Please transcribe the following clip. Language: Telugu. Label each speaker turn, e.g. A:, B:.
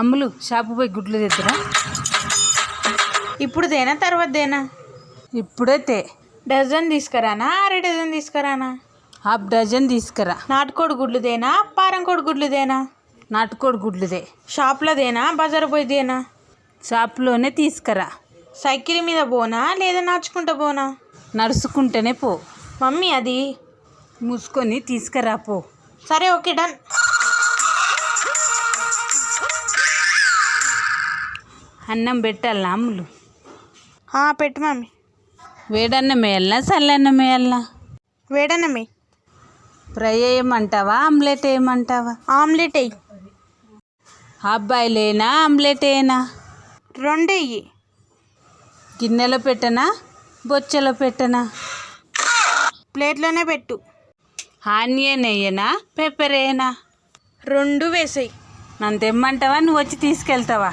A: అమ్ములు షాపు పోయి గుడ్లు తెద్దురా.
B: ఇప్పుడు దేనా తర్వాత దేనా?
A: ఇప్పుడే తే.
B: డజన్ తీసుకురానా అర డజన్ తీసుకురానా?
A: హాఫ్ డజన్ తీసుకురా.
B: నాటుకోడి గుడ్లు దేనా పారం కోడి గుడ్లు దేనా?
A: నాటుకోడి గుడ్లుదే
B: షాప్లో దేనా బజార్ పోయి దేనా?
A: షాప్లోనే తీసుకురా.
B: సైకిల్ మీద పోనా లేదా నడుచుకుంటా పోనా?
A: నడుచుకుంటేనే పో.
B: మమ్మీ అది.
A: మూసుకొని తీసుకురా పో.
B: సరే ఓకే డన్.
A: అన్నం పెట్టాలా అమ్ములు?
B: పెట్టు మమ్మీ
A: వేడన్నం వేయాలనా చల్లన్నం వేయాలనా?
B: వేడనమ్మి
A: ఫ్రై వేయమంటావా ఆమ్లెట్ వేయమంటావా
B: ఆమ్లెట్
A: బాయిల్ వేయనా ఆమ్లెట్ వేయనా
B: రెండు వెయ్యి
A: గిన్నెలో పెట్టనా బొచ్చలో పెట్టనా?
B: ప్లేట్లోనే పెట్టు.
A: ఆనియన్ వేయనా పెప్పర్ వేయనా
B: రెండు వేసాయి.
A: నన్ను తెమ్మంటావా నువ్వు వచ్చి తీసుకెళ్తావా?